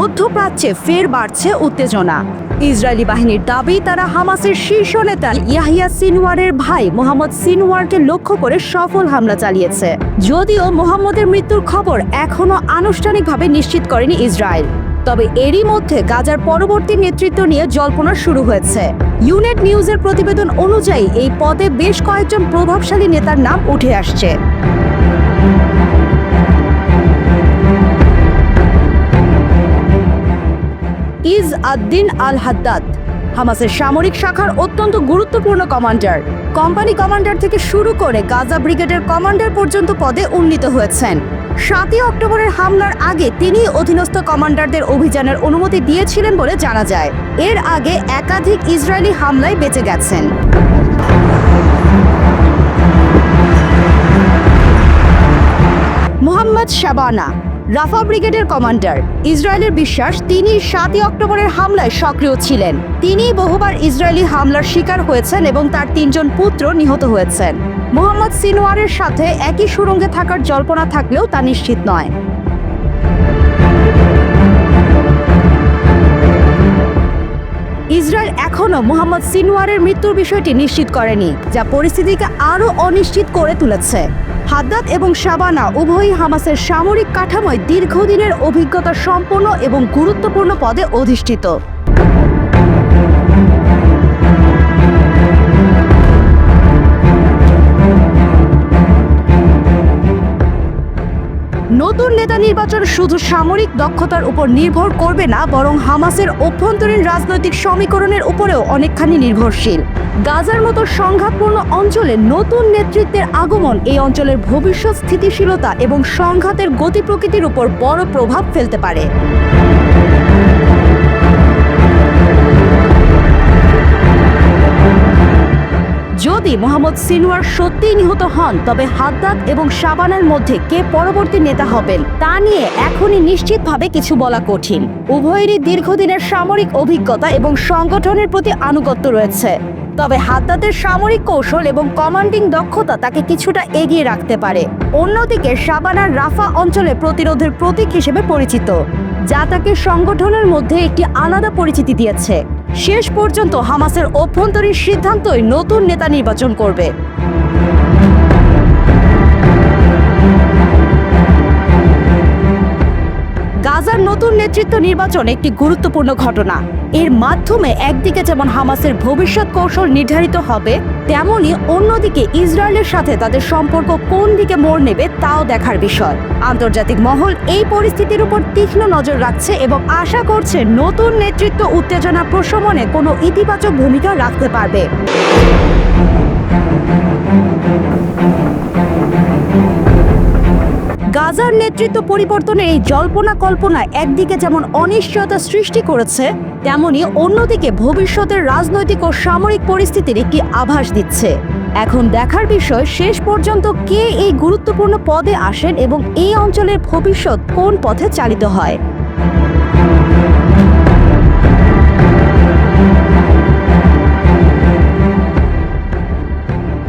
মধ্যপ্রাচ্যে ফের বাড়ছে উত্তেজনা। ইসরায়েলি বাহিনীর দাবি, তারা হামাসের শীর্ষ নেতা ইয়াহিয়া সিনওয়ারের ভাই মোহাম্মদ সিনওয়ারকে লক্ষ্য করে সফল হামলা চালিয়েছে। যদিও মোহাম্মদের মৃত্যুর খবর এখনও আনুষ্ঠানিকভাবে নিশ্চিত করেনি ইসরায়েল। তবে এরই মধ্যে গাজার পরবর্তী নেতৃত্ব নিয়ে জল্পনা শুরু হয়েছে। ইউনেট নিউজের প্রতিবেদন অনুযায়ী, এই পদে বেশ কয়েকজন প্রভাবশালী নেতার নাম উঠে আসছে। আদ্দিন আল হাদ্দাদ হামাসের সামরিক শাখার অত্যন্ত গুরুত্বপূর্ণ কমান্ডার। কোম্পানি কমান্ডার থেকে শুরু করে গাজা ব্রিগেডের কমান্ডার পর্যন্ত পদে উন্নীত হয়েছেন। সাতই অক্টোবরের হামলার আগে তিনি অধীনস্থ কমান্ডারদের অভিযানের অনুমতি দিয়েছিলেন বলে জানা যায়। এর আগে একাধিক ইসরায়েলি হামলায় বেঁচে গেছেন। মোহাম্মদ শাবানা রাফা ব্রিগেডের কমান্ডার। ইসরায়েলের বিশ্বাস, তিনি সাতই অক্টোবরের হামলায় সক্রিয় ছিলেন। তিনি বহুবার ইসরায়েলি হামলার শিকার হয়েছেন এবং তার তিনজন পুত্র নিহত হয়েছেন। মোহাম্মদ সিনোয়ারের সাথে একই সুরঙ্গে থাকার জল্পনা থাকলেও তা নিশ্চিত নয়। ইসরায়েল এখনও মোহাম্মদ সিনওয়ারের মৃত্যুর বিষয়টি নিশ্চিত করেনি, যা পরিস্থিতিকে আরও অনিশ্চিত করে তুলেছে। হাদ্দাদ এবং শাবানা উভয়ই হামাসের সামরিক কাঠামোয় দীর্ঘদিনের অভিজ্ঞতা সম্পন্ন এবং গুরুত্বপূর্ণ পদে অধিষ্ঠিত। নতুন নেতা নির্বাচন শুধু সামরিক দক্ষতার উপর নির্ভর করবে না, বরং হামাসের অভ্যন্তরীণ রাজনৈতিক সমীকরণের উপরেও অনেকখানি নির্ভরশীল। গাজার মতো সংঘাতপূর্ণ অঞ্চলে নতুন নেতৃত্বের আগমন এই অঞ্চলের ভবিষ্যৎ স্থিতিশীলতা এবং সংঘাতের গতি প্রকৃতির উপর বড় প্রভাব ফেলতে পারে। যদি মোহাম্মদ সিনওয়ার সত্যিই নিহত হন, তবে হাদ্দাদ এবং শাবানের মধ্যে কে পরবর্তী নেতা হবেন, তা নিয়ে এখনই নিশ্চিতভাবে কিছু বলা কঠিন। উভয়েরই দীর্ঘদিনের সামরিক অভিজ্ঞতা এবং সংগঠনের প্রতি আনুগত্য রয়েছে। তবে হাদ্দাদের সামরিক কৌশল এবং কমান্ডিং দক্ষতা তাকে কিছুটা এগিয়ে রাখতে পারে। অন্যদিকে শাবানার রাফা অঞ্চলে প্রতিরোধের প্রতীক হিসেবে পরিচিত, যা তাকে সংগঠনের মধ্যে একটি আলাদা পরিচিতি দিয়েছে। শেষ পর্যন্ত হামাসের অভ্যন্তরীণ সিদ্ধান্তই নতুন নেতা নির্বাচন করবে। গাজার নতুন নেতৃত্ব নির্বাচন একটি গুরুত্বপূর্ণ ঘটনা। এর মাধ্যমে একদিকে যেমন হামাসের ভবিষ্যৎ কৌশল নির্ধারিত হবে, তেমনি অন্যদিকে ইসরায়েলের সাথে তাদের সম্পর্ক কোন দিকে মোড় নেবে তাও দেখার বিষয়। আন্তর্জাতিক মহল এই পরিস্থিতির উপর তীক্ষ্ণ নজর রাখছে এবং আশা করছে নতুন নেতৃত্ব উত্তেজনা প্রশমনে কোনো ইতিবাচক ভূমিকা রাখতে পারবে। গাজার নেতৃত্ব পরিবর্তনের এই জল্পনা কল্পনা একদিকে যেমন অনিশ্চয়তা সৃষ্টি করেছে, তেমনি অন্যদিকে ভবিষ্যতের রাজনৈতিক ও সামরিক পরিস্থিতির একটি আভাস দিচ্ছে। এখন দেখার বিষয়, শেষ পর্যন্ত কে এই গুরুত্বপূর্ণ পদে আসেন এবং এই অঞ্চলের ভবিষ্যৎ কোন পথে চালিত হয়?